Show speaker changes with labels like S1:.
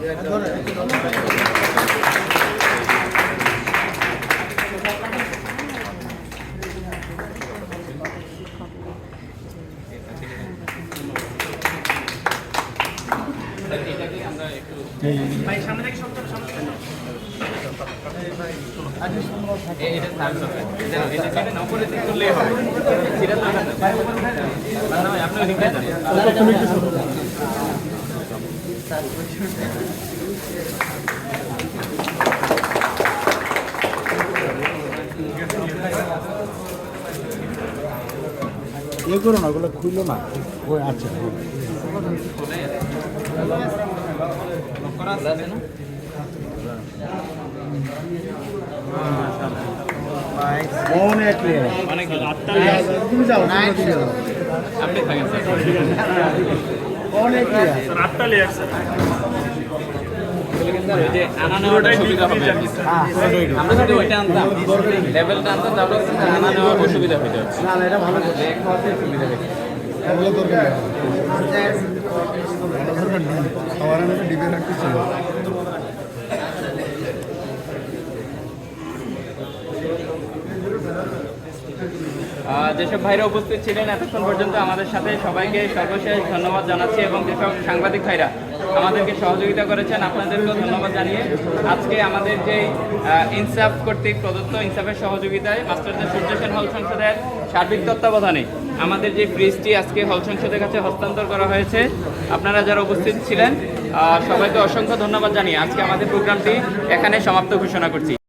S1: ইয়ে করো না ওগুলো খুললো না ওই আচ্ছা অনেক clear। তুমি যাও তুমি যাও। অনেক clear। হ্যাঁ,
S2: আমরা যদি অসুবিধা হইতে হচ্ছে
S1: না না এটা ভালো কথা। ওগুলো দরকার দরকার নেই। খাবার আমি ডিবে
S2: যেসব ভাইরা উপস্থিত ছিলেন এতক্ষণ পর্যন্ত আমাদের সাথে সবাইকে সর্বশেষ ধন্যবাদ জানাচ্ছি এবং যেসব সাংবাদিক ভাইরা আমাদেরকে সহযোগিতা করেছেন, আপনাদেরকেও ধন্যবাদ জানিয়ে আজকে আমাদের যে ইনসাফ কর্তৃক প্রদত্ত ইনসাফের সহযোগিতায় মাস্টারদের সূর্য সেন হল সংসদের সার্বিক তত্ত্বাবধানে আমাদের যে ফ্রিজটি আজকে হল সংসদের কাছে হস্তান্তর করা হয়েছে, আপনারা যারা উপস্থিত ছিলেন সবাইকে অসংখ্য ধন্যবাদ জানিয়ে আজকে আমাদের প্রোগ্রামটি এখানে সমাপ্ত ঘোষণা করছি।